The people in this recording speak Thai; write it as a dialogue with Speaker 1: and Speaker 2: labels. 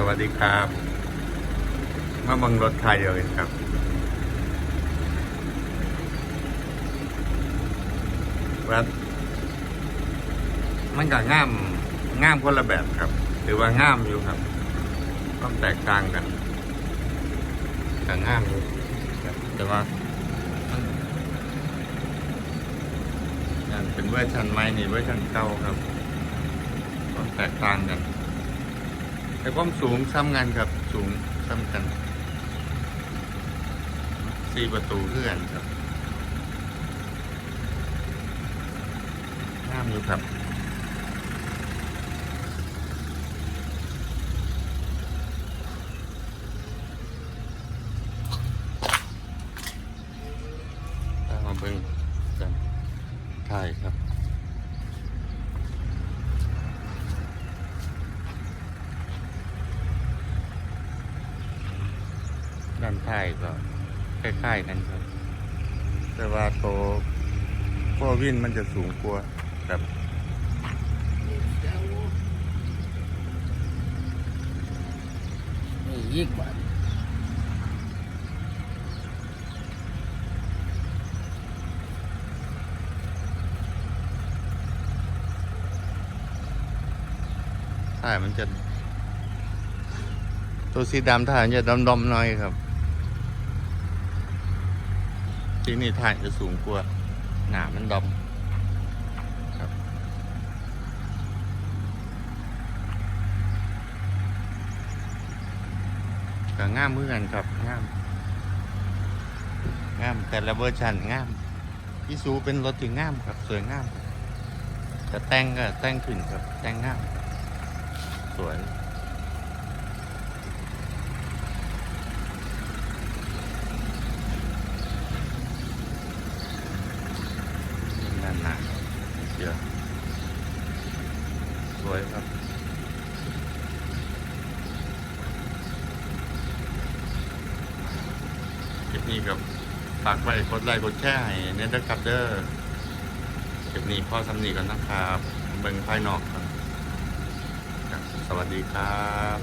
Speaker 1: สวัสดีครับมาบังรถไทยเดียครับว่ามันก็ง่ามง่ามคนละแบบครับหรือว่าง่ามอยู่ครับต้องแตกต่างกันก็ง่ามอยู่แต่ว่ามันเป็นเวอร์ชันใหม่นี่เวอร์ชันเก่าครับต้องแตกต่างกัน แต่ความสูงซ้ำกันครับ สูงซ้ำกันสี่ประตูเพื่อนครับงามอยู่ครับตามมาเบิ่งกันถ่ายครับ ด้านท้ายก็คล้ายๆกันครับ แต่ว่าโตพววินมันจะสูงกว่าแบบ
Speaker 2: นี่ยิ่งกว่า
Speaker 1: ท้ายมันจะ ตัวสีดำท้ายมันจะดำๆหน่อยครับ ที่นี่ท้ายจะสูงกว่าหนามันดำครับก็ง่ามเพื่อกันครับง่ามง่ามแต่ละเวอร์ชันง่ามพี่ซูเป็นรถที่ง่ามครับสวยงามแต่แต่งก็แต่งขึ้นครับแต่งง่ามสวย ด้านหนาเยอะสวยครับคลิปนี้กับฝากไว้กดไลค์กดแชร์ให้เนเธอร์คับเดอร์คลิปนี้พ่อสำนีกันนะครับ เบิ่งภายนอกครับ สวัสดีครับ